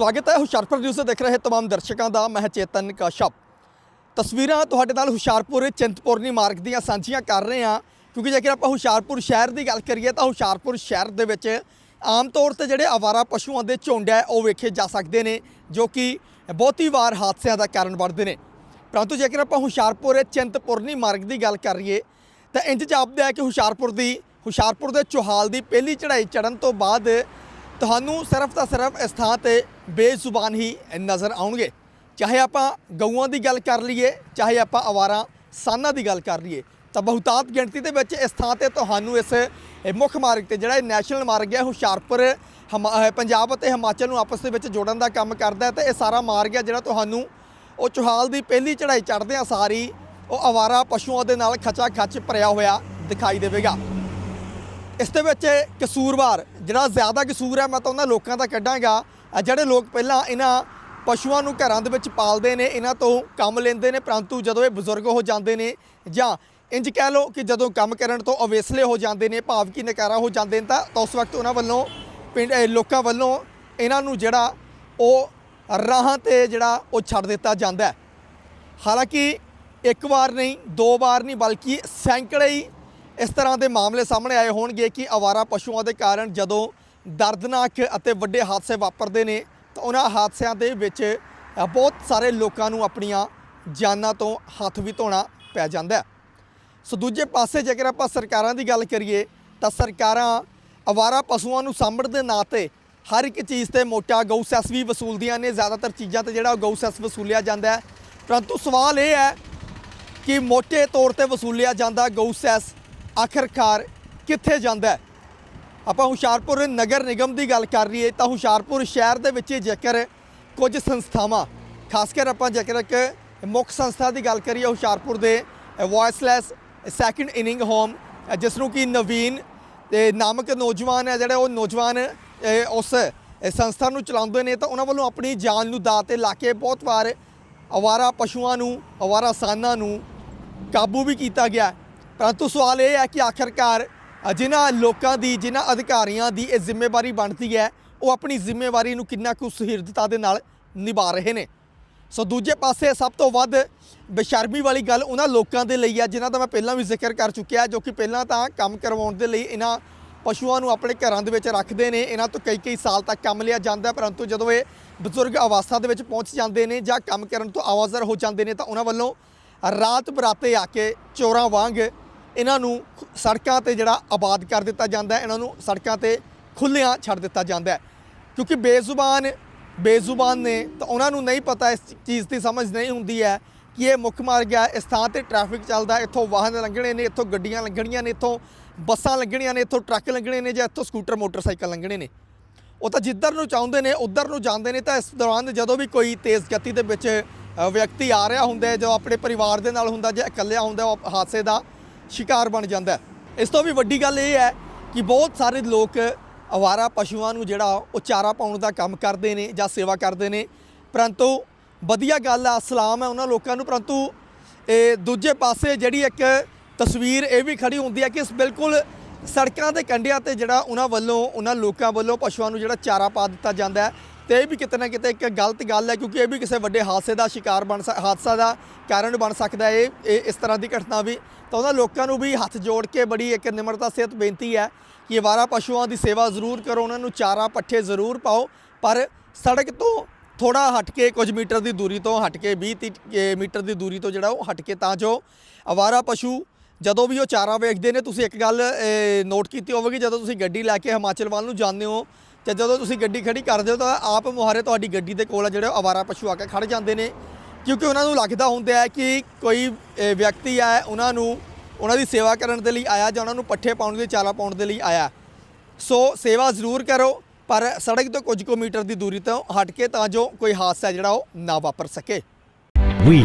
ਸਵਾਗਤ ਹੈ। ਹੁਸ਼ਿਆਰਪੁਰ ਨਿਊਜ਼ ਤੇ ਦੇਖ ਰਹੇ ਤਮਾਮ ਦਰਸ਼ਕਾਂ ਦਾ ਮੈਂ ਚੇਤਨ ਕਸ਼ਪ। ਤਸਵੀਰਾਂ ਤੁਹਾਡੇ ਨਾਲ ਹੁਸ਼ਿਆਰਪੁਰ ਚਿੰਤਪੁਰਨੀ ਮਾਰਗ ਦੀਆਂ ਸਾਂਝੀਆਂ ਕਰ ਰਹੇ ਹਾਂ। ਕਿਉਂਕਿ ਜੇਕਰ ਆਪਾਂ ਹੁਸ਼ਿਆਰਪੁਰ ਸ਼ਹਿਰ ਦੀ ਗੱਲ ਕਰੀਏ ਤਾਂ ਹੁਸ਼ਿਆਰਪੁਰ ਸ਼ਹਿਰ ਦੇ ਵਿੱਚ ਆਮ ਤੌਰ ਤੇ ਜਿਹੜੇ ਆਵਾਰਾ ਪਸ਼ੂਆਂ ਦੇ ਝੁੰਡ ਹੈ, ਉਹ ਵੇਖੇ ਜਾ ਸਕਦੇ ਨੇ, ਜੋ ਕਿ ਬਹੁਤੀ ਵਾਰ ਹਾਦਸਿਆਂ ਦਾ ਕਾਰਨ ਬਣਦੇ ਨੇ। ਪਰੰਤੂ ਜੇਕਰ ਆਪਾਂ ਹੁਸ਼ਿਆਰਪੁਰ ਚਿੰਤਪੁਰਨੀ ਮਾਰਗ ਦੀ ਗੱਲ ਕਰੀਏ, ਤਾਂ ਇੰਜ ਜਾਪਦਾ ਹੈ ਕਿ ਹੁਸ਼ਿਆਰਪੁਰ ਦੀ ਹੁਸ਼ਿਆਰਪੁਰ ਦੇ ਚੋਹਾਲ ਦੀ ਪਹਿਲੀ ਚੜ੍ਹਾਈ ਚੜਨ ਤੋਂ ਬਾਅਦ ਤੁਹਾਨੂੰ ਸਿਰਫ ਤਾਂ ਸਿਰਫ ਇਸ ਥਾਂ ਤੇ ਬੇਜ਼ੁਬਾਨ ਹੀ ਨਜ਼ਰ ਆਉਣਗੇ। ਚਾਹੇ ਆਪਾਂ ਗਊਆਂ ਦੀ ਗੱਲ ਕਰ ਲਈਏ, ਚਾਹੇ ਆਪਾਂ ਅਵਾਰਾ ਸਾਨਾਂ ਦੀ ਗੱਲ ਕਰ ਲਈਏ, ਤਾਂ ਬਹੁਤਾਤ ਗਿਣਤੀ ਦੇ ਵਿੱਚ ਇਸ ਥਾਂ ਤੇ ਤੁਹਾਨੂੰ ਇਸ ਮੁੱਖ ਮਾਰਗ ਤੇ ਜਿਹੜਾ ਇਹ ਨੈਸ਼ਨਲ ਮਾਰਗ ਹੈ, ਹੁਸ਼ਿਆਰਪੁਰ, ਹਮਾ- ਪੰਜਾਬ ਅਤੇ ਹਿਮਾਚਲ ਨੂੰ ਆਪਸ ਦੇ ਵਿੱਚ ਜੋੜਨ ਦਾ ਕੰਮ ਕਰਦਾ ਹੈ ਤੇ ਇਹ ਸਾਰਾ ਮਾਰਗ ਹੈ ਜਿਹੜਾ ਤੁਹਾਨੂੰ ਉਹ ਚੋਹਾਲ ਦੀ ਪਹਿਲੀ ਚੜ੍ਹਾਈ ਚੜ੍ਹਦੇ ਚੜ੍ਹਦਿਆਂ ਸਾਰੀ ਉਹ ਆਵਾਰਾ ਪਸ਼ੂਆਂ ਦੇ ਨਾਲ ਖਚਾ ਖੱਚ ਭਰਿਆ ਹੋਇਆ ਦਿਖਾਈ ਦੇਵੇਗਾ। ਇਸ ਦੇ ਵਿੱਚ ਕਸੂਰਵਾਰ, ਜਿਹੜਾ ਜ਼ਿਆਦਾ ਕਸੂਰ ਹੈ, ਮੈਂ ਤਾਂ ਉਹਨਾਂ ਲੋਕਾਂ ਦਾ ਕੱਢਾਂਗਾ। ਜਿਹੜੇ ਲੋਕ ਪਹਿਲਾਂ ਇਹਨਾਂ ਪਸ਼ੂਆਂ ਨੂੰ ਘਰਾਂ ਦੇ ਵਿੱਚ ਪਾਲਦੇ ਨੇ, ਇਹਨਾਂ ਤੋਂ ਕੰਮ ਲੈਂਦੇ ਨੇ, ਪਰੰਤੂ ਜਦੋਂ ਇਹ ਬਜ਼ੁਰਗ ਹੋ ਜਾਂਦੇ ਨੇ ਜਾਂ ਇੰਜ ਕਹਿ ਲਓ ਕਿ ਜਦੋਂ ਕੰਮ ਕਰਨ ਤੋਂ ਅਵੇਸਲੇ ਹੋ ਜਾਂਦੇ ਨੇ ਭਾਵ ਕਿ ਨਕਾਰਾ ਹੋ ਜਾਂਦੇ ਨੇ, ਤਾਂ ਉਸ ਵਕਤ ਉਹਨਾਂ ਵੱਲੋਂ ਪਿੰਡ ਲੋਕਾਂ ਵੱਲੋਂ ਇਹਨਾਂ ਨੂੰ ਜਿਹੜਾ ਉਹ ਰਾਹਾਂ ਤੇ ਜਿਹੜਾ ਉਹ ਛੱਡ ਦਿੱਤਾ ਜਾਂਦਾ ਹੈ। ਹਾਲਾਂਕਿ ਇੱਕ ਵਾਰ ਨਹੀਂ, ਦੋ ਵਾਰ ਨਹੀਂ, ਬਲਕਿ ਸੈਂਕੜੇ ਹੀ ਇਸ ਤਰ੍ਹਾਂ ਦੇ ਮਾਮਲੇ ਸਾਹਮਣੇ ਆਏ ਹੋਣਗੇ ਕਿ ਆਵਾਰਾ ਪਸ਼ੂਆਂ ਦੇ ਕਾਰਨ ਜਦੋਂ ਦਰਦਨਾਕ ਅਤੇ ਵੱਡੇ ਹਾਦਸੇ ਵਾਪਰਦੇ ਨੇ ਤਾਂ ਉਹਨਾਂ ਹਾਦਸਿਆਂ ਦੇ ਵਿੱਚ ਬਹੁਤ ਸਾਰੇ ਲੋਕਾਂ ਨੂੰ ਆਪਣੀਆਂ ਜਾਨਾਂ ਤੋਂ ਹੱਥ ਵੀ ਧੋਣਾ ਪੈ ਜਾਂਦਾ ਹੈ। ਸੋ ਦੂਜੇ ਪਾਸੇ ਜੇਕਰ ਆਪਾਂ ਸਰਕਾਰਾਂ ਦੀ ਗੱਲ ਕਰੀਏ ਤਾਂ ਸਰਕਾਰਾਂ ਅਵਾਰਾ ਪਸ਼ੂਆਂ ਨੂੰ ਸਾਂਭਣ ਦੇ ਨਾਂ ਤੇ ਹਰ ਇੱਕ ਚੀਜ਼ ਤੇ ਮੋਟਾ ਗਊ ਸੈਸ ਵੀ ਵਸੂਲਦੀਆਂ ਨੇ। ਜ਼ਿਆਦਾਤਰ ਚੀਜ਼ਾਂ ਤੇ ਜਿਹੜਾ ਉਹ ਗਊ ਸੈਸ ਵਸੂਲਿਆ ਜਾਂਦਾ ਹੈ। ਪਰੰਤੂ ਸਵਾਲ ਇਹ ਹੈ ਕਿ ਮੋਟੇ ਤੌਰ ਤੇ ਵਸੂਲਿਆ ਜਾਂਦਾ ਗਊ ਸੈਸ ਆਖਰਕਾਰ ਕਿੱਥੇ ਜਾਂਦਾ ਹੈ? ਆਪਾਂ ਹੁਸ਼ਿਆਰਪੁਰ ਨਗਰ ਨਿਗਮ ਦੀ ਗੱਲ ਕਰ ਰਹੀਏ ਤਾਂ ਹੁਸ਼ਿਆਰਪੁਰ ਸ਼ਹਿਰ ਦੇ ਵਿੱਚ ਜੇਕਰ ਕੁਝ ਸੰਸਥਾਵਾਂ, ਖਾਸ ਕਰ ਆਪਾਂ ਜੇਕਰ ਇੱਕ ਮੁੱਖ ਸੰਸਥਾ ਦੀ ਗੱਲ ਕਰੀਏ ਹੁਸ਼ਿਆਰਪੁਰ ਦੇ ਵੌਇਸਲੈਸ ਸੈਕੰਡ ਇਨਿੰਗ ਹੋਮ ਜਿਸ ਨੂੰ ਕਿ ਨਵੀਨ ਤੇ ਨਾਮਕ ਨੌਜਵਾਨ ਹੈ, ਜਿਹੜਾ ਉਹ ਨੌਜਵਾਨ ਉਸ ਸੰਸਥਾ ਨੂੰ ਚਲਾਉਂਦੇ ਨੇ ਤਾਂ ਉਹਨਾਂ ਵੱਲੋਂ ਆਪਣੀ ਜਾਨ ਨੂੰ ਦਾਅ ਤੇ ਲਾ ਕੇ ਬਹੁਤ ਵਾਰ ਅਵਾਰਾ ਪਸ਼ੂਆਂ ਨੂੰ, ਅਵਾਰਾ ਸਾਨਾਂ ਨੂੰ ਕਾਬੂ ਵੀ ਕੀਤਾ ਗਿਆ। ਪਰੰਤੂ ਸਵਾਲ ਇਹ ਹੈ ਕਿ ਆਖਰਕਾਰ ਜਿਨ੍ਹਾਂ ਲੋਕਾਂ ਦੀ, ਜਿਨ੍ਹਾਂ ਅਧਿਕਾਰੀਆਂ ਦੀ ਇਹ ਜ਼ਿੰਮੇਵਾਰੀ ਬਣਦੀ ਹੈ, ਉਹ ਆਪਣੀ ਜ਼ਿੰਮੇਵਾਰੀ ਨੂੰ ਕਿੰਨਾ ਕੁ ਸੁਹਿਰਦਤਾ ਦੇ ਨਾਲ ਨਿਭਾ ਰਹੇ ਨੇ? ਸੋ ਦੂਜੇ ਪਾਸੇ ਸਭ ਤੋਂ ਵੱਧ ਬੇਸ਼ਰਮੀ ਵਾਲੀ ਗੱਲ ਉਹਨਾਂ ਲੋਕਾਂ ਦੇ ਲਈ ਹੈ, ਜਿਨ੍ਹਾਂ ਦਾ ਮੈਂ ਪਹਿਲਾਂ ਵੀ ਜ਼ਿਕਰ ਕਰ ਚੁੱਕਿਆ, ਜੋ ਕਿ ਪਹਿਲਾਂ ਤਾਂ ਕੰਮ ਕਰਵਾਉਣ ਦੇ ਲਈ ਇਹਨਾਂ ਪਸ਼ੂਆਂ ਨੂੰ ਆਪਣੇ ਘਰਾਂ ਦੇ ਵਿੱਚ ਰੱਖਦੇ ਨੇ, ਇਹਨਾਂ ਤੋਂ ਕਈ ਕਈ ਸਾਲ ਤੱਕ ਕੰਮ ਲਿਆ ਜਾਂਦਾ ਪਰੰਤੂ ਜਦੋਂ ਇਹ ਬਜ਼ੁਰਗ ਅਵਸਥਾ ਦੇ ਵਿੱਚ ਪਹੁੰਚ ਜਾਂਦੇ ਨੇ ਜਾਂ ਕੰਮ ਕਰਨ ਤੋਂ ਆਵਾਜ਼ਰ ਹੋ ਜਾਂਦੇ ਨੇ, ਤਾਂ ਉਹਨਾਂ ਵੱਲੋਂ ਰਾਤ ਬਰਾਤੇ ਆ ਕੇ ਚੋਰਾਂ ਵਾਂਗ ਇਹਨਾਂ ਨੂੰ ਖ- ਸੜਕਾਂ ਤੇ ਜਿਹੜਾ ਆਬਾਦ ਕਰ ਦਿੱਤਾ ਜਾਂਦਾ ਹੈ, ਇਹਨਾਂ ਨੂੰ ਸੜਕਾਂ ਤੇ ਖੁੱਲਿਆਂ ਛੱਡ ਦਿੱਤਾ ਜਾਂਦਾ ਹੈ। ਕਿਉਂਕਿ ਬੇਜ਼ੁਬਾਨ ਬੇਜ਼ੁਬਾਨ ਨੇ ਤਾਂ ਉਹਨਾਂ ਨੂੰ ਨਹੀਂ ਪਤਾ ਇਸ ਚੀਜ਼ ਦੀ ਸਮਝ ਨਹੀਂ ਹੁੰਦੀ ਹੈ ਕਿ ਇਹ ਮੁੱਖ ਮਾਰਗ ਹੈ ਇਸ ਥਾਂ ਤੇ ਟ੍ਰੈਫਿਕ ਚੱਲਦਾ ਇੱਥੋਂ ਵਾਹਨ ਲੰਘਣੇ ਨੇ, ਇੱਥੋਂ ਗੱਡੀਆਂ ਲੰਘਣੀਆਂ ਨੇ, ਇੱਥੋਂ ਬੱਸਾਂ ਲੰਘਣੀਆਂ ਨੇ, ਇੱਥੋਂ ਟਰੱਕ ਲੰਘਣੇ ਨੇ ਜਾਂ ਇੱਥੋਂ ਸਕੂਟਰ, ਮੋਟਰਸਾਈਕਲ ਲੰਘਣੇ ਨੇ। ਉਹ ਤਾਂ ਜਿੱਧਰ ਨੂੰ ਚਾਹੁੰਦੇ ਨੇ, ਉਧਰ ਨੂੰ ਜਾਂਦੇ ਨੇ ਤਾਂ ਇਸ ਦੌਰਾਨ ਜਦੋਂ ਵੀ ਕੋਈ ਤੇਜ਼ ਗਤੀ ਦੇ ਵਿੱਚ ਵਿਅਕਤੀ ਆ ਰਿਹਾ ਹੁੰਦਾ ਹੈ, ਜੋ ਆਪਣੇ ਪਰਿਵਾਰ ਦੇ ਨਾਲ ਹੁੰਦਾ ਜਾਂ ਇਕੱਲਿਆ ਹੁੰਦਾ ਉਹ ਹਾਦਸੇ ਦਾ ਸ਼ਿਕਾਰ ਬਣ ਜਾਂਦਾ ਇਸ ਤੋਂ ਵੀ ਵੱਡੀ ਗੱਲ ਇਹ ਹੈ ਕਿ ਬਹੁਤ ਸਾਰੇ ਲੋਕ ਅਵਾਰਾ ਪਸ਼ੂਆਂ ਨੂੰ ਜਿਹੜਾ ਉਹ ਚਾਰਾ ਪਾਉਣ ਦਾ ਕੰਮ ਕਰਦੇ ਨੇ ਜਾਂ ਸੇਵਾ ਕਰਦੇ ਨੇ। ਪਰੰਤੂ ਵਧੀਆ ਗੱਲ ਆ, ਸਲਾਮ ਹੈ ਉਹਨਾਂ ਲੋਕਾਂ ਨੂੰ। ਪਰੰਤੂ ਇਹ ਦੂਜੇ ਪਾਸੇ ਜਿਹੜੀ ਇੱਕ ਤਸਵੀਰ ਇਹ ਵੀ ਖੜੀ ਹੁੰਦੀ ਹੈ ਕਿ ਇਸ ਬਿਲਕੁਲ ਸੜਕਾਂ ਦੇ ਕੰਢਿਆਂ ਤੇ ਜਿਹੜਾ ਉਹਨਾਂ ਵੱਲੋਂ, ਉਹਨਾਂ ਲੋਕਾਂ ਵੱਲੋਂ ਪਸ਼ੂਆਂ ਨੂੰ ਜਿਹੜਾ ਚਾਰਾ ਪਾ ਦਿੱਤਾ ਜਾਂਦਾ ਹੈ। ਤੇ ਇਹ ਵੀ ਕਿਤੇ ਨਾ ਕਿਤੇ ਇੱਕ ਗਲਤ ਗੱਲ ਹੈ ਕਿਉਂਕਿ ਇਹ ਵੀ ਕਿਸੇ ਵੱਡੇ ਹਾਦਸੇ ਦਾ ਸ਼ਿਕਾਰ ਬਣ ਸਕ ਹਾਦਸਾ ਦਾ ਕਾਰਨ ਬਣ ਸਕਦਾ ਹੈ। ਇਹ ਇਹ ਇਸ ਤਰ੍ਹਾਂ ਦੀ ਘਟਨਾ ਵੀ ਤਾਂ ਉਹਨਾਂ ਲੋਕਾਂ ਨੂੰ ਵੀ ਹੱਥ ਜੋੜ ਕੇ ਬੜੀ ਇੱਕ ਨਿਮਰਤਾ ਸਿਹਤ ਬੇਨਤੀ ਹੈ ਕਿ ਅਵਾਰਾ ਪਸ਼ੂਆਂ ਦੀ ਸੇਵਾ ਜ਼ਰੂਰ ਕਰੋ ਉਹਨਾਂ ਨੂੰ ਚਾਰਾ ਪੱਠੇ ਜ਼ਰੂਰ ਪਾਓ ਪਰ ਸੜਕ ਤੋਂ ਥੋੜਾ ਹਟ ਕੇ ਕੁਝ ਮੀਟਰ ਦੀ ਦੂਰੀ ਤੋਂ ਹਟ ਕੇ 20 ਤੀਹ, ਮੀਟਰ ਦੀ ਦੂਰੀ ਤੋਂ ਜਿਹੜਾ ਉਹ ਹਟ ਕੇ ਤਾਂ ਜੋ ਅਵਾਰਾ ਪਸ਼ੂ ਜਦੋਂ ਵੀ ਉਹ ਚਾਰਾ ਵੇਖਦੇ ਨੇ ਤੁਸੀਂ ਇੱਕ ਗੱਲ ਨੋਟ ਕੀਤੀ ਹੋਵੇਗੀ ਜਦੋਂ ਤੁਸੀਂ ਗੱਡੀ ਲੈ ਕੇ ਹਿਮਾਚਲ ਵੱਲ ਨੂੰ ਜਾਂਦੇ ਹੋ ਤੇ ਜਦੋਂ ਤੁਸੀਂ ਗੱਡੀ ਖੜੀ ਕਰਦੇ ਹੋ ਤਾਂ ਆਪ ਮੁਹਾਰੇ ਤੁਹਾਡੀ ਗੱਡੀ ਦੇ ਕੋਲ ਜਿਹੜੇ ਅਵਾਰਾ ਪਸ਼ੂ ਆ ਕੇ ਖੜ ਜਾਂਦੇ ਨੇ। ਕਿਉਂਕਿ ਉਹਨਾਂ ਨੂੰ ਲੱਗਦਾ ਹੁੰਦਾ ਹੈ ਕਿ ਕੋਈ ਵਿਅਕਤੀ ਆ, ਉਹਨਾਂ ਨੂੰ, ਉਹਨਾਂ ਦੀ ਸੇਵਾ ਕਰਨ ਦੇ ਲਈ ਆਇਆ ਜਾਂ ਉਹਨਾਂ ਨੂੰ ਪੱਠੇ ਪਾਉਣ ਦੇ ਲਈ, ਚਾਰਾ ਪਾਉਣ ਦੇ ਲਈ ਆਇਆ। ਸੋ ਸੇਵਾ ਜ਼ਰੂਰ ਕਰੋ, ਪਰ ਸੜਕ ਤੋਂ ਕੁਝ ਕੁ ਮੀਟਰ ਦੀ ਦੂਰੀ ਤੋਂ ਹਟ ਕੇ ਤਾਂ ਜੋ ਕੋਈ ਹਾਦਸਾ ਜਿਹੜਾ ਉਹ ਨਾ ਵਾਪਰ ਸਕੇ। ਵੀ